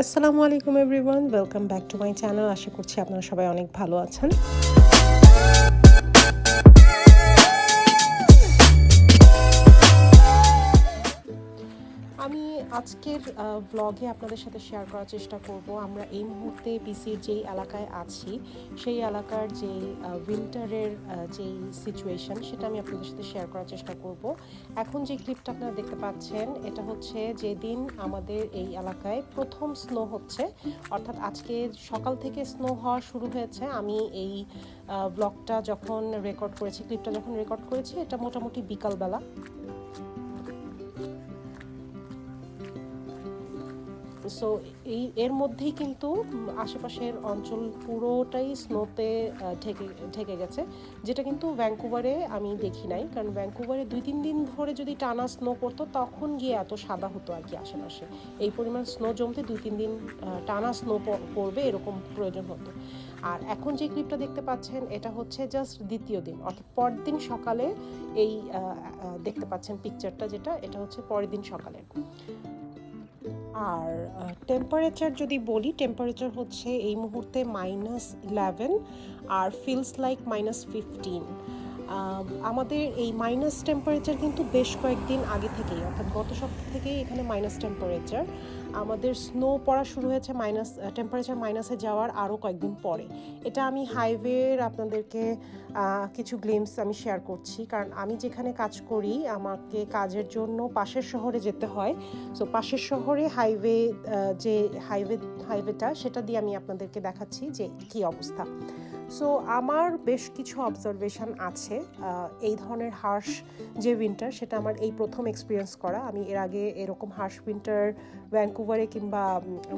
আসসালামু আলাইকুম everyone welcome back to my channel আশা করছি আপনারা সবাই অনেক ভালো আছেন। আজকের ব্লগে আপনাদের সাথে শেয়ার করার চেষ্টা করব। আমরা এই মুহূর্তে বিসির যেই এলাকায় আছি, সেই এলাকার যে উইন্টারের যেই সিচুয়েশন সেটা আমি আপনাদের সাথে শেয়ার করার চেষ্টা করব। এখন যে ক্লিপটা আপনারা দেখতে পাচ্ছেন, এটা হচ্ছে যেদিন আমাদের এই এলাকায় প্রথম স্নো হচ্ছে। অর্থাৎ আজকে সকাল থেকে স্নো হওয়া শুরু হয়েছে। আমি এই ব্লগটা যখন রেকর্ড করেছি ক্লিপটা যখন রেকর্ড করেছি, এটা মোটামুটি বিকালবেলা। সো এই, এর মধ্যেই কিন্তু আশেপাশের অঞ্চল পুরোটাই স্নোতে ঢেকে ঢেকে গেছে। যেটা কিন্তু ভ্যাঙ্কুভারে আমি দেখি নাই। কারণ ভ্যাঙ্কুভারে দুই, তিন দিন ধরে যদি টানা স্নো করতো তখন গিয়ে এত সাদা হতো আর কি আশেপাশে। এই পরিমাণ স্নো জমতে দুই, তিন দিন টানা স্নো পড়বে এরকম প্রয়োজন হতো। আর এখন যে ক্লিপটা দেখতে পাচ্ছেন, এটা হচ্ছে জাস্ট দ্বিতীয় দিন। অর্থাৎ পরদিন সকালে এই দেখতে পাচ্ছেন পিকচারটা যেটা, এটা হচ্ছে পরের দিন সকালে। আর টেম্পারেচার যদি বলি টেম্পারেচার হচ্ছে এই মুহূর্তে মাইনাস ইলেভেন আর ফিলস লাইক মাইনাস ফিফটিন আমাদের এই মাইনাস টেম্পারেচার কিন্তু বেশ কয়েকদিন আগে থেকেই, অর্থাৎ গত সপ্তাহ থেকেই এখানে মাইনাস টেম্পারেচার আমাদের স্নো পড়া শুরু হয়েছে মাইনাস টেম্পারেচার মাইনাসে যাওয়ার আরও কয়েকদিন পরে। এটা আমি হাইওয়ের আপনাদেরকে কিছু গ্লিমস আমি শেয়ার করছি। কারণ আমি যেখানে কাজ করি, আমাকে কাজের জন্য পাশের শহরে যেতে হয়। সো পাশের শহরে হাইওয়ে যে হাইওয়ে হাইওয়েটা সেটা দিয়ে আমি আপনাদেরকে দেখাচ্ছি যে কী অবস্থা। সো আমার বেশ কিছু অবজারভেশন আছে এই ধরনের হার্শ যে উইন্টার সেটা আমার এই প্রথম এক্সপিরিয়েন্স করা। আমি এর আগে এরকম হার্শ উইন্টার ভ্যাঙ্কুভারে কিংবা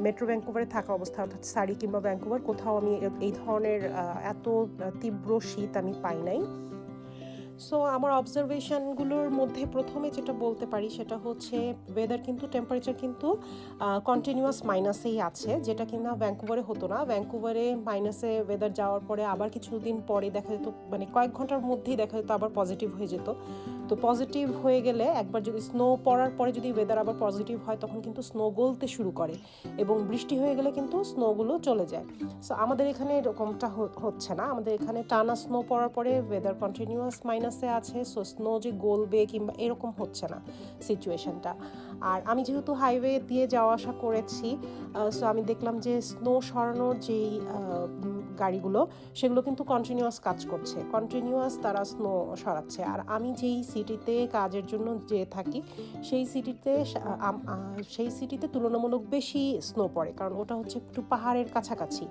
মেট্রো ভ্যাঙ্কুভারে থাকা অবস্থা, অর্থাৎ সারি কিংবা ভ্যাঙ্কুভার কোথাও আমি এই ধরনের এত তীব্র শীত আমি পাই নাই। সো আমার অবজারভেশনগুলোর মধ্যে প্রথমে যেটা বলতে পারি সেটা হচ্ছে ওয়েদার কিন্তু টেম্পারেচার কিন্তু কন্টিনিউয়াস মাইনাসেই আছে, যেটা কিনা ভ্যাঙ্কুভারে হতো না। ভ্যাঙ্কুভারে মাইনাসে ওয়েদার যাওয়ার পরে আবার কিছুদিন পরে দেখা যেত মানে কয়েক ঘণ্টার মধ্যেই দেখা যেত আবার পজিটিভ হয়ে যেত। তো পজিটিভ হয়ে গেলে একবার যদি স্নো পড়ার পরে যদি ওয়েদার আবার পজিটিভ হয়, তখন কিন্তু স্নো গলতে শুরু করে এবং বৃষ্টি হয়ে গেলে কিন্তু স্নোগুলো চলে যায়। সো আমাদের এখানে এরকমটা হচ্ছে না। আমাদের এখানে টানা স্নো পড়ার পরে ওয়েদার কন্টিনিউয়াস মাইনাসে আছে সো স্নো যে গলবে কিংবা এরকম হচ্ছে না সিচুয়েশনটা আর আমি যেহেতু হাইওয়ে দিয়ে যাওয়া আসা করেছি সো আমি দেখলাম যে স্নো সরানোর যেই গাড়িগুলো, সেগুলো কিন্তু কন্টিনিউয়াস কাজ করছে। কন্টিনিউয়াস তারা স্নো সরাচ্ছে। আর আমি যেই সিটিতে কাজের জন্য যে থাকি, সেই সিটিতে সেই সিটিতে তুলনামূলক বেশি স্নো পড়ে, কারণ ওটা হচ্ছে একটু পাহাড়ের কাছাকাছি।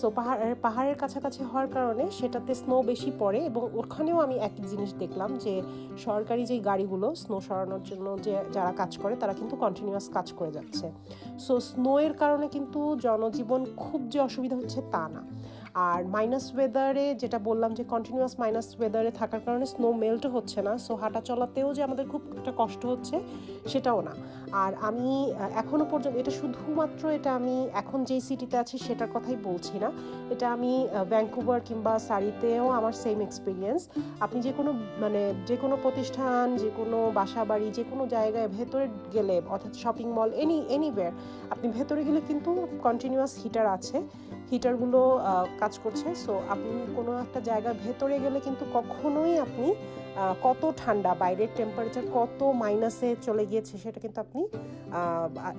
সো পাহাড়ের পাহাড়ের কাছাকাছি হওয়ার কারণে সেটাতে স্নো বেশি পড়ে এবং ওখানেও আমি একই জিনিস দেখলাম যে সরকারি যেই গাড়িগুলো স্নো সরানোর জন্য যে যারা কাজ করে তারা কিন্তু কন্টিনিউয়াস কাজ করে যাচ্ছে। সো স্নোয়ের কারণে কিন্তু জনজীবন খুব যে অসুবিধা হচ্ছে তা না। আর মাইনাস ওয়েদারে যেটা বললাম যে কন্টিনিউয়াস মাইনাস ওয়েদারে থাকার কারণে স্নো মেল্টও হচ্ছে না। সো হাঁটা চলাতেও যে আমাদের খুব একটা কষ্ট হচ্ছে সেটাও না। আর আমি এখনও পর্যন্ত, এটা শুধুমাত্র এটা আমি এখন যেই সিটিতে আছি সেটার কথাই বলছি না। এটা আমি ভ্যাঙ্কুভার কিংবা সারিতেও আমার সেম এক্সপিরিয়েন্স আপনি যে কোনো মানে যে কোনো প্রতিষ্ঠান, যে কোনো বাসা বাড়ি যে কোনো জায়গায় ভেতরে গেলে, অর্থাৎ শপিং মল এনি এনিওয়ার আপনি ভেতরে গেলে কিন্তু কন্টিনিউয়াস হিটার আছে। হিটারগুলো কাজ করছে। সো আপনি কোনো একটা জায়গার ভেতরে গেলে কিন্তু কখনোই আপনি কত ঠান্ডা, বাইরের টেম্পারেচার কত মাইনাসে চলে গিয়েছে সেটা কিন্তু আপনি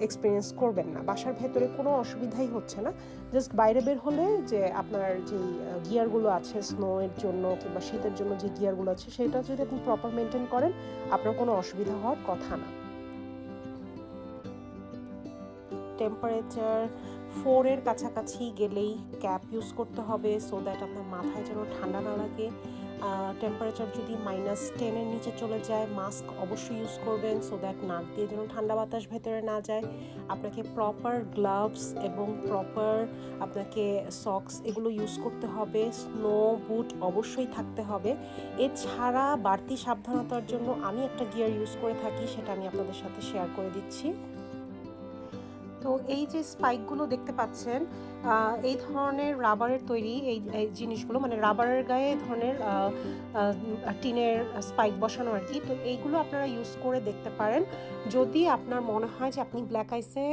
এক্সপিরিয়েন্স করবেন না। বাসার ভেতরে কোনো অসুবিধাই হচ্ছে না। জাস্ট বাইরে বের হলে যে আপনার যে গিয়ারগুলো আছে স্নোয়ের জন্য কিংবা শীতের জন্য যে গিয়ারগুলো আছে, সেটা যদি আপনি প্রপার মেনটেন করেন, আপনার কোনো অসুবিধা হওয়ার কথা না। টেম্পারেচার ফোরের কাছাকাছি গেলেই ক্যাপ ইউজ করতে হবে সো দ্যাট আপনার মাথায় যেন ঠান্ডা না লাগে। টেম্পারেচার যদি মাইনাস টেনের নিচে চলে যায় মাস্ক অবশ্যই ইউজ করবেন সো দ্যাট নাক দিয়ে যেন ঠান্ডা বাতাস ভেতরে না যায়। আপনাকে প্রপার গ্লাভস এবং প্রপার আপনাকে সক্স এগুলো ইউজ করতে হবে। স্নো বুট অবশ্যই থাকতে হবে। এছাড়া বাড়তি সাবধানতার জন্য আমি একটা গিয়ার ইউজ করে থাকি, সেটা আমি আপনাদের সাথে শেয়ার করে দিচ্ছি। তো এই যে স্পাইকগুলো দেখতে পাচ্ছেন এই ধরনের রাবারের তৈরি এই জিনিসগুলো মানে রাবারের গায়ে এই ধরনের টিনের স্পাইক বসানো আর কি, তো এইগুলো আপনারা ইউজ করে দেখতে পারেন। যদি আপনার মনে হয় যে আপনি ব্ল্যাক আইসে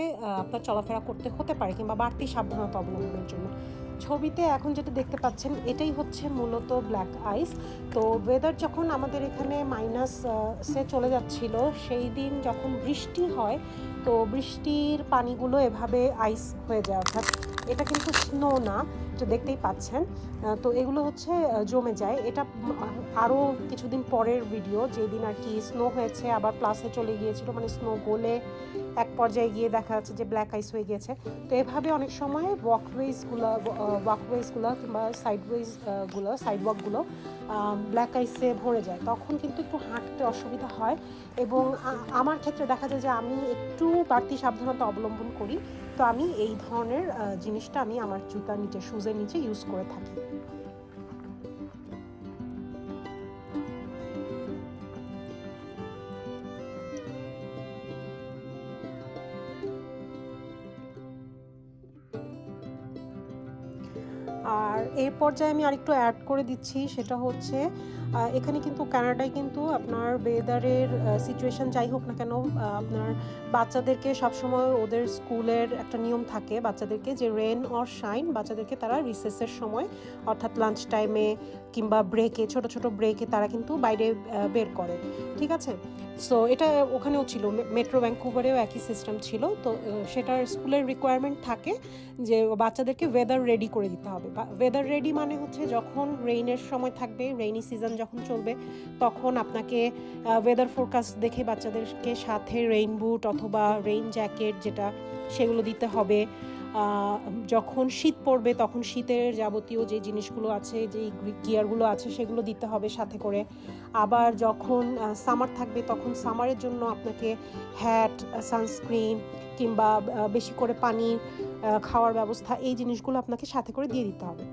আপনার চলাফেরা করতে হতে পারে কিংবা বাড়তি সাবধানতা অবলম্বনের জন্য। ছবিতে এখন যেটা দেখতে পাচ্ছেন, এটাই হচ্ছে মূলত ব্ল্যাক আইস। তো ওয়েদার যখন আমাদের এখানে মাইনাস সে চলে যাচ্ছিল, সেই দিন যখন বৃষ্টি হয় তো বৃষ্টির পানিগুলো এভাবে আইস হয়ে যায়, অর্থাৎ এটা কিন্তু স্নো না তো দেখতেই পাচ্ছেন। তো এগুলো হচ্ছে জমে যায়। এটা আরও কিছুদিন পরের ভিডিও যেদিন আর কি স্নো হয়েছে, আবার প্লাসে চলে গিয়েছিল মানে স্নো গলে এক পর্যায়ে গিয়ে দেখা যাচ্ছে যে ব্ল্যাক আইস হয়ে গিয়েছে। তো এভাবে অনেক সময় ওয়াকওয়েজগুলো ওয়াকওয়েজগুলো কিংবা সাইডওয়েজগুলো সাইডওয়াকগুলো ব্ল্যাক আইসে ভরে যায়। তখন কিন্তু একটু হাঁটতে অসুবিধা হয় এবং আমার ক্ষেত্রে দেখা যায় যে আমি একটু বাড়তি সাবধানতা অবলম্বন করি। তো আমি এই ধরনের জিনিসটা আমি আমার জুতার নিচে শুজের নিচে ইউজ করে থাকি। পর্যায়ে আমি আরেকটু অ্যাড করে দিচ্ছি, সেটা হচ্ছে এখানে কিন্তু কানাডায় কিন্তু আপনার ওয়েদারের সিচুয়েশন যাই হোক না কেন আপনার বাচ্চাদেরকে সবসময় ওদের স্কুলের একটা নিয়ম থাকে, বাচ্চাদেরকে যে রেন অর শাইন বাচ্চাদেরকে তারা রিসেসের সময়, অর্থাৎ লাঞ্চ টাইমে কিংবা ব্রেকে ছোট ছোট ব্রেকে তারা কিন্তু বাইরে বের করে, ঠিক আছে? সো এটা ওখানেও ছিল। মেট্রো ভ্যাঙ্কুভারেও একই সিস্টেম ছিল। তো সেটার স্কুলের রিকোয়ারমেন্ট থাকে যে বাচ্চাদেরকে ওয়েদার রেডি করে দিতে হবে। ওয়েদার রেডি মানে হচ্ছে যখন রেইনের সময় থাকবে রেইনি সিজন যখন চলবে, তখন আপনাকে ওয়েদার ফোরকাস্ট দেখে বাচ্চাদেরকে সাথে রেইন বুট অথবা রেইন জ্যাকেট যেটা, সেগুলো দিতে হবে। যখন শীত পড়বে তখন শীতের যাবতীয় যে জিনিসগুলো আছে যেই গিয়ারগুলো আছে সেগুলো দিতে হবে সাথে করে। আবার যখন সামার থাকবে তখন সামারের জন্য আপনাকে হ্যাট সানস্ক্রিন কিংবা বেশি করে পানি খাওয়ার ব্যবস্থা এই জিনিসগুলো আপনাকে সাথে করে দিয়ে দিতে হবে।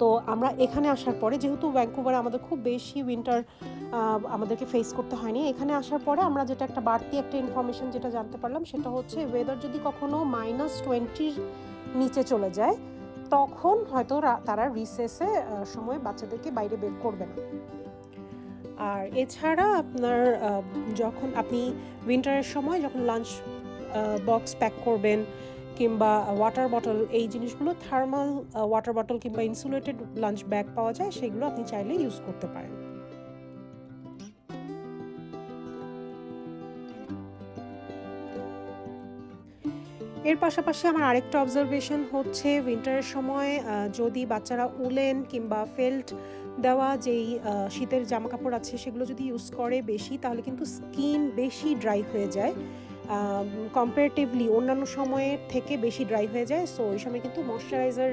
তো আমরা এখানে আসার পরে, যেহেতু ভ্যাঙ্কুভারে আমাদের খুব বেশি উইন্টার আমাদেরকে ফেস করতে হয়নি, এখানে আসার পরে আমরা যেটা একটা বাড়তি একটা ইনফরমেশন যেটা জানতে পারলাম, সেটা হচ্ছে ওয়েদার যদি কখনো মাইনাস টোয়েন্টির নিচে চলে যায়, তখন হয়তো তারা রিসেসে সময় বাচ্চাদেরকে বাইরে বের করবে না। আর এছাড়া আপনার যখন আপনি উইন্টারের সময় যখন লাঞ্চ বক্স প্যাক করবেন কিংবা ওয়াটার বটল এই জিনিসগুলো থার্মাল ওয়াটার বটল কিংবা ইনসুলেটেড লাঞ্চ ব্যাগ পাওয়া যায়, সেগুলো আপনি চাইলে ইউজ করতে পারেন। এর পাশাপাশি আমার আরেকটা অবজারভেশন হচ্ছে উইন্টারের সময় যদি বাচ্চারা উলেন কিংবা ফেল্ট দেওয়া যেই শীতের জামা কাপড় আছে, সেগুলো যদি ইউজ করে বেশি, তাহলে কিন্তু স্কিন বেশি ড্রাই হয়ে যায়। কম্পারেটিভলি অন্যান্য সময়ের থেকে বেশি ড্রাই হয়ে যায়। সো ওই সময় কিন্তু ময়শ্চারাইজার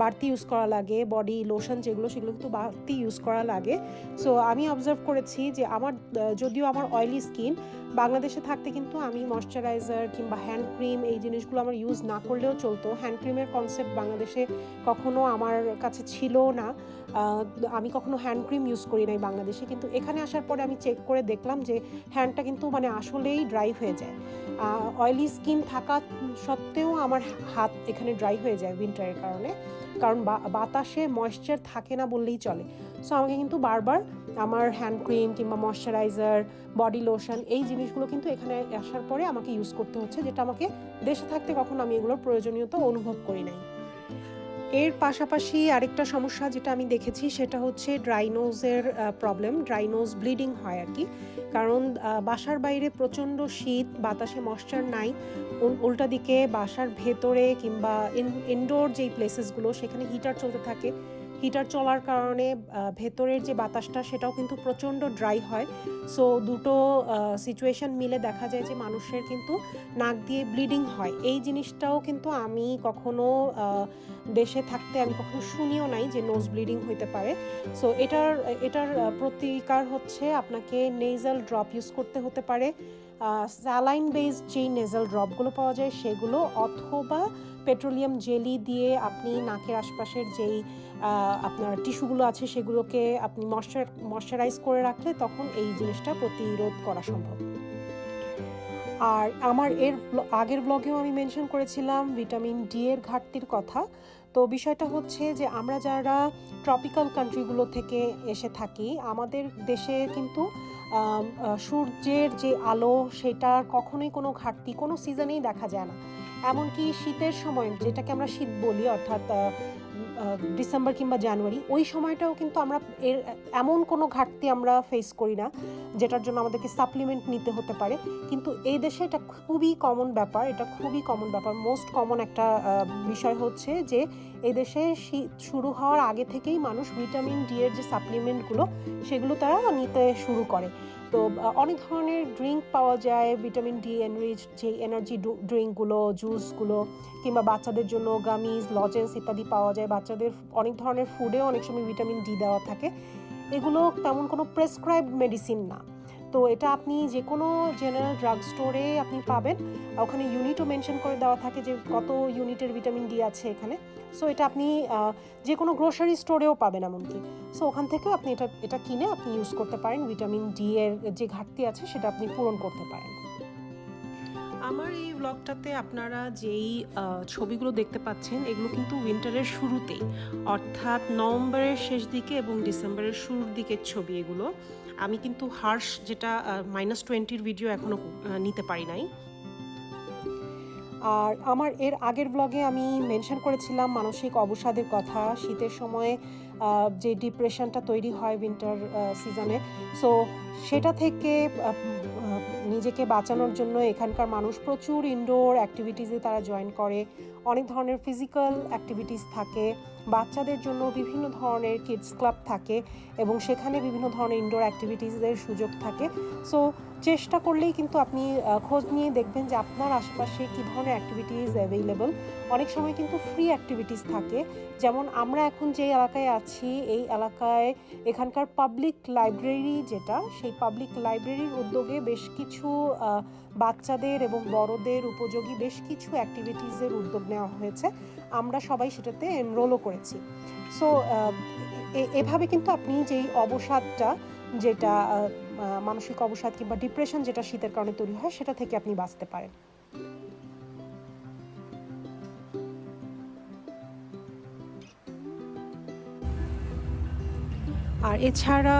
বাড়তি ইউজ করা লাগে বডি লোশন যেগুলো, সেগুলো কিন্তু বাড়তি ইউজ করা লাগে। সো আমি অবজার্ভ করেছি যে আমার, যদিও আমার অয়েলি স্কিন বাংলাদেশে থাকতে কিন্তু আমি ময়শ্চারাইজার কিংবা হ্যান্ড ক্রিম এই জিনিসগুলো আমার ইউজ না করলেও চলতো। হ্যান্ড ক্রিমের কনসেপ্ট বাংলাদেশে কখনো আমার কাছে ছিল না। আমি কখনো হ্যান্ড ক্রিম ইউজ করি নাই বাংলাদেশে। কিন্তু এখানে আসার পরে আমি চেক করে দেখলাম যে হ্যান্ডটা কিন্তু মানে আসলেই ড্রাই হয়ে যায়। অয়েলি স্কিন থাকা সত্ত্বেও আমার হাত এখানে ড্রাই হয়ে যায় উইন্টারের কারণে। কারণ বাতাসে ময়েশ্চার থাকে না বললেই চলে। সো আমাকে কিন্তু বারবার আমার হ্যান্ড ক্রিম কিংবা ময়শ্চারাইজার বডি লোশন এই জিনিসগুলো কিন্তু এখানে আসার পরে আমাকে ইউজ করতে হচ্ছে, যেটা আমাকে দেশে থাকতে কখনো আমি এগুলোর প্রয়োজনীয়তা অনুভব করি নাই। এর পাশাপাশি আরেকটা সমস্যা যেটা আমি দেখেছি, সেটা হচ্ছে ড্রাইনোজের প্রবলেম ড্রাইনোজ ব্লিডিং হয় আর কি। কারণ বাসার বাইরে প্রচণ্ড শীত, বাতাসে মশ্চার নাই। উল- উল্টা দিকে বাসার ভেতরে কিংবা ইনডোর যেই প্লেসেসগুলো সেখানে হিটার চলতে থাকে। হিটার চলার কারণে ভেতরের যে বাতাসটা সেটাও কিন্তু প্রচণ্ড ড্রাই হয়। সো দুটো সিচুয়েশন মিলে দেখা যায় যে মানুষের কিন্তু নাক দিয়ে ব্লিডিং হয়। এই জিনিসটাও কিন্তু আমি কখনো দেশে থাকতে আমি কখনো শুনিও নাই যে নোজ ব্লিডিং হইতে পারে। সো এটার এটার প্রতিকার হচ্ছে আপনাকে নেজাল ড্রপ ইউজ করতে হতে পারে। স্যালাইন বেসড যেই নেজাল ড্রপগুলো পাওয়া যায় সেগুলো অথবা পেট্রোলিয়াম জেলি দিয়ে আপনি নাকের আশপাশের যেই আপনার টিস্যুগুলো আছে সেগুলোকে আপনি ময়শ্চার, ময়শ্চারাইজ করে রাখলে তখন এই জিনিসটা প্রতিরোধ করা সম্ভব। আর আমার এর আগের ব্লগেও আমি মেনশন করেছিলাম ভিটামিন ডি এর ঘাটতির কথা। তো বিষয়টা হচ্ছে যে আমরা যারা ট্রপিক্যাল কান্ট্রিগুলো থেকে এসে থাকি, আমাদের দেশে কিন্তু সূর্যের যে আলো, সেটার কখনোই কোনো ঘাটতি কোনো সিজনেই দেখা যায় না। এমনকি শীতের সময়, যেটাকে আমরা শীত বলি, অর্থাৎ ডিসেম্বর কিংবা জানুয়ারি, ওই সময়টাও কিন্তু আমরা এর, এমন কোনো ঘাটতি আমরা ফেস করি না, যেটার জন্য আমাদেরকে সাপ্লিমেন্ট নিতে হতে পারে। কিন্তু এই দেশে এটা খুবই কমন ব্যাপার, এটা খুবই কমন ব্যাপার। মোস্ট কমন একটা বিষয় হচ্ছে যে, এই দেশে শীত শুরু হওয়ার আগে থেকেই মানুষ ভিটামিন ডি এর যে সাপ্লিমেন্টগুলো সেগুলো তারা নিতে শুরু করে। তো অনেক ধরনের ড্রিঙ্ক পাওয়া যায় ভিটামিন ডি এনরিচ যে এনার্জি ড্রিঙ্কগুলো জুসগুলো কিংবা বাচ্চাদের জন্য গামিজ লজেন্স ইত্যাদি পাওয়া যায়। বাচ্চাদের অনেক ধরনের ফুডেও অনেক সময় ভিটামিন ডি দেওয়া থাকে। এগুলো তেমন কোনো প্রেসক্রাইব মেডিসিন না। তো এটা আপনি যে কোনো জেনারেল ড্রাগ স্টোরে আপনি পাবেন। ওখানে ইউনিটও মেনশন করে দেওয়া থাকে যে কত ইউনিটের ভিটামিন ডি আছে এখানে। সো এটা আপনি যে কোনো গ্রোসারি স্টোরেও পাবেন এমনকি। সো ওখান থেকেও আপনি এটা এটা কিনে আপনি ইউজ করতে পারেন। ভিটামিন ডি এর যে ঘাটতি আছে সেটা আপনি পূরণ করতে পারেন। আমার এই ব্লগটাতে আপনারা যেই ছবিগুলো দেখতে পাচ্ছেন, এগুলো কিন্তু উইন্টারের শুরুতেই। অর্থাৎ নভেম্বরের শেষ দিকে এবং ডিসেম্বরের শুরুর দিকের ছবি এগুলো। আমি কিন্তু হার্স যেটা মাইনাস টোয়েন্টির ভিডিও এখনও নিতে পারি নাই। আর আমার এর আগের ব্লগে আমি মেনশন করেছিলাম মানসিক অবসাদের কথা, শীতের সময়ে যে ডিপ্রেশনটা তৈরি হয় উইন্টার সিজনে সো সেটা থেকে নিজেকে বাঁচানোর জন্য এখানকার মানুষ প্রচুর ইনডোর অ্যাক্টিভিটিসে তারা জয়েন করে। অনেক ধরনের ফিজিক্যাল অ্যাক্টিভিটিস থাকে। বাচ্চাদের জন্য বিভিন্ন ধরনের কিডস ক্লাব থাকে এবং সেখানে বিভিন্ন ধরনের ইনডোর অ্যাক্টিভিটিসের সুযোগ থাকে। সো চেষ্টা করলেই কিন্তু আপনি খোঁজ নিয়ে দেখবেন যে আপনার আশেপাশে কী ধরনের অ্যাক্টিভিটিস অ্যাভেলেবল অনেক সময় কিন্তু ফ্রি অ্যাক্টিভিটিস থাকে। যেমন আমরা এখন যে এলাকায় আছি, এই এলাকায় এখানকার পাবলিক লাইব্রেরি যেটা, সেই পাবলিক লাইব্রেরির উদ্যোগে বেশ কিছু বাচ্চাদের এবং বড়দের উপযোগী বেশ কিছু অ্যাক্টিভিটিসের উদ্যোগ নেওয়া হয়েছে। আমরা সবাই সেটাতে এনরোলও করেছি। সো এভাবে কিন্তু আপনি যেই অবসাদটা, যেটা মানসিক অবসাদ কিংবা ডিপ্রেশন যেটা শীতের কারণে তৈরি হয়, সেটা থেকে আপনি বাঁচতে পারেন। আর এছাড়া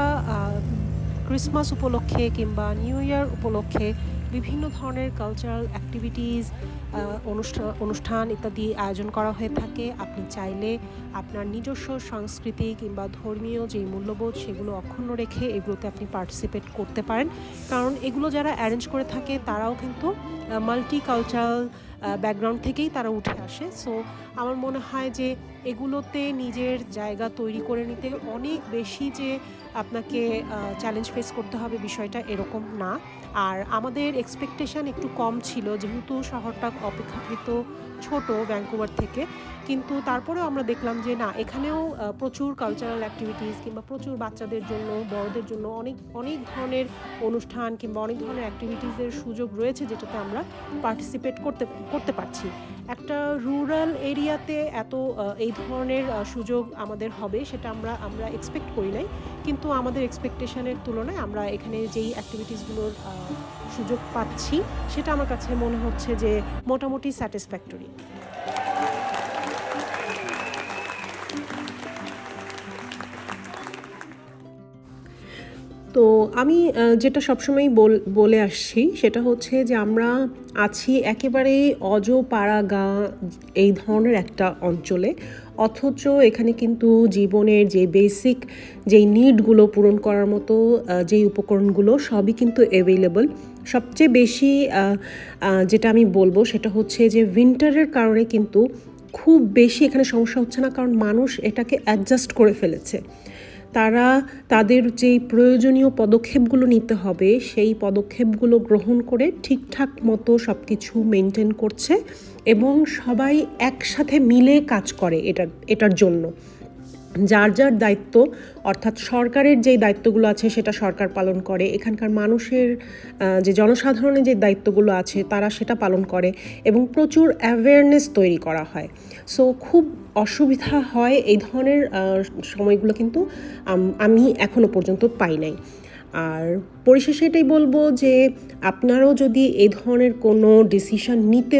ক্রিসমাস উপলক্ষে কিংবা নিউ ইয়ার উপলক্ষে বিভিন্ন ধরনের কালচারাল অ্যাক্টিভিটিস অনুষ্ঠান অনুষ্ঠান ইত্যাদি আয়োজন করা হয়ে থাকে। আপনি চাইলে আপনার নিজস্ব সংস্কৃতি কিংবা ধর্মীয় যে মূল্যবোধ সেগুলো অক্ষুণ্ণ রেখে এগুলোতে আপনি পার্টিসিপেট করতে পারেন। কারণ এগুলো যারা অ্যারেঞ্জ করে থাকে তারাও কিন্তু মাল্টি কালচারাল ব্যাকগ্রাউন্ড থেকেই তারা উঠে আসে। সো আমার মনে হয় যে এগুলোতে নিজের জায়গা তৈরি করে নিতে অনেক বেশি যে আপনাকে চ্যালেঞ্জ ফেস করতে হবে বিষয়টা এরকম না। আর আমাদের এক্সপেকটেশন একটু কম ছিল, যেহেতু শহরটা অপেক্ষাকৃত ছোট ভ্যাঙ্কুভার থেকে। কিন্তু তারপরেও আমরা দেখলাম যে না, এখানেও প্রচুর কালচারাল অ্যাক্টিভিটিস কিংবা প্রচুর বাচ্চাদের জন্য, বড়দের জন্য অনেক অনেক ধরনের অনুষ্ঠান কিংবা অনেক ধরনের অ্যাক্টিভিটিসের সুযোগ রয়েছে যেটাতে আমরা পার্টিসিপেট করতে করতে পারছি। একটা রুরাল এরিয়াতে এত এই ধরনের সুযোগ আমাদের হবে সেটা আমরা আমরা এক্সপেক্ট করি নাই। কিন্তু আমাদের এক্সপেকটেশনের তুলনায় আমরা এখানে যেই অ্যাক্টিভিটিসগুলোর সুযোগ পাচ্ছি, সেটা আমার কাছে মনে হচ্ছে যে মোটামুটি স্যাটিসফ্যাক্টরি তো আমি যেটা সবসময় বল, বলে আসছি সেটা হচ্ছে যে আমরা আছি একেবারে অজপাড়া গা এই ধরনের একটা অঞ্চলে। অথচ এখানে কিন্তু জীবনের যে বেসিক যেই নিডগুলো পূরণ করার মতো যেই উপকরণগুলো সবই কিন্তু অ্যাভেলেবল সবচেয়ে বেশি যেটা আমি বলব সেটা হচ্ছে যে উইন্টারের কারণে কিন্তু খুব বেশি এখানে সমস্যা হচ্ছে না, কারণ মানুষ এটাকে অ্যাডজাস্ট করে ফেলেছে। তারা তাদের যেই প্রয়োজনীয় পদক্ষেপগুলো নিতে হবে, সেই পদক্ষেপগুলো গ্রহণ করে ঠিকঠাক মতো সব কিছু মেনটেন করছে এবং সবাই একসাথে মিলে কাজ করে এটার এটার জন্য। যার যার দায়িত্ব, অর্থাৎ সরকারের যেই দায়িত্বগুলো আছে সেটা সরকার পালন করে, এখানকার মানুষের যে জনসাধারণের যে দায়িত্বগুলো আছে তারা সেটা পালন করে এবং প্রচুর অ্যাওয়ারনেস তৈরি করা হয়। সো খুব অসুবিধা হয় এই ধরনের সময়গুলো কিন্তু আমি এখনও পর্যন্ত পাই নাই। আর পরিশেষে এটাই বলব যে আপনারাও যদি এ ধরনের কোনো ডিসিশন নিতে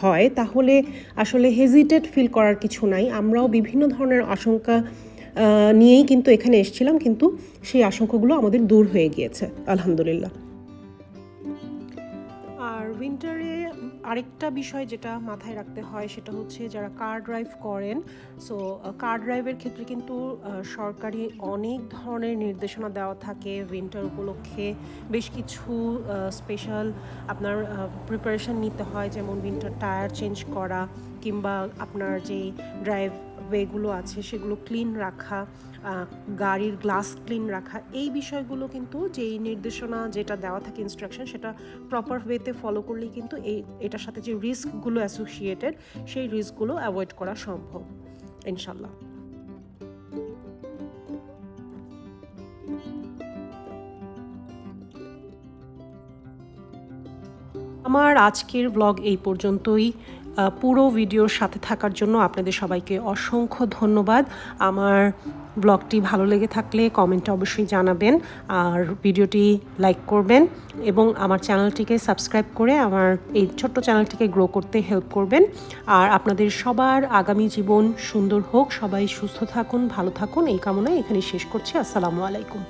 হয়, তাহলে আসলে হেজিটেট ফিল করার কিছু নাই। আমরাও বিভিন্ন ধরনের আশঙ্কা নিয়েই কিন্তু এখানে এসেছিলাম, কিন্তু সেই আশঙ্কাগুলো আমাদের দূর হয়ে গিয়েছে। আলহামদুলিল্লাহ। আর উইন্টারে আরেকটা বিষয় যেটা মাথায় রাখতে হয় সেটা হচ্ছে যারা কার ড্রাইভ করেন সো কার ড্রাইভের ক্ষেত্রে কিন্তু সরকারি অনেক ধরনের নির্দেশনা দেওয়া থাকে। উইন্টার উপলক্ষে বেশ কিছু স্পেশাল আপনার প্রিপারেশান নিতে হয়, যেমন উইন্টার টায়ার চেঞ্জ করা, কিংবা আপনার যে ড্রাইভ ওয়েগুলো আছে, সেগুলো ক্লিন রাখা গাড়ির গ্লাস ক্লিন রাখা, এই বিষয়গুলো কিন্তু যেই নির্দেশনা যেটা দেওয়া থাকে ইনস্ট্রাকশন সেটা প্রপার ওয়েতে ফলো করলেই কিন্তু এই, এটার সাথে যে রিস্কগুলো অ্যাসোসিয়েটেড সেই রিস্কগুলো অ্যাভয়েড করা সম্ভব, ইনশাল্লাহ। আমার আজকের ব্লগ এই পর্যন্তই। পুরো ভিডিওর সাথে থাকার জন্য আপনাদের সবাইকে অসংখ্য ধন্যবাদ। আমার ব্লগটি ভালো লেগে থাকলে কমেন্টে অবশ্যই জানাবেন আর ভিডিওটি লাইক করবেন এবং আমার চ্যানেলটিকে সাবস্ক্রাইব করে আমার এই ছোট্ট চ্যানেলটিকে গ্রো করতে হেল্প করবেন। আর আপনাদের সবার আগামী জীবন সুন্দর হোক, সবাই সুস্থ থাকুন, ভালো থাকুন, এই কামনায় এখানে শেষ করছি। আসসালামু আলাইকুম।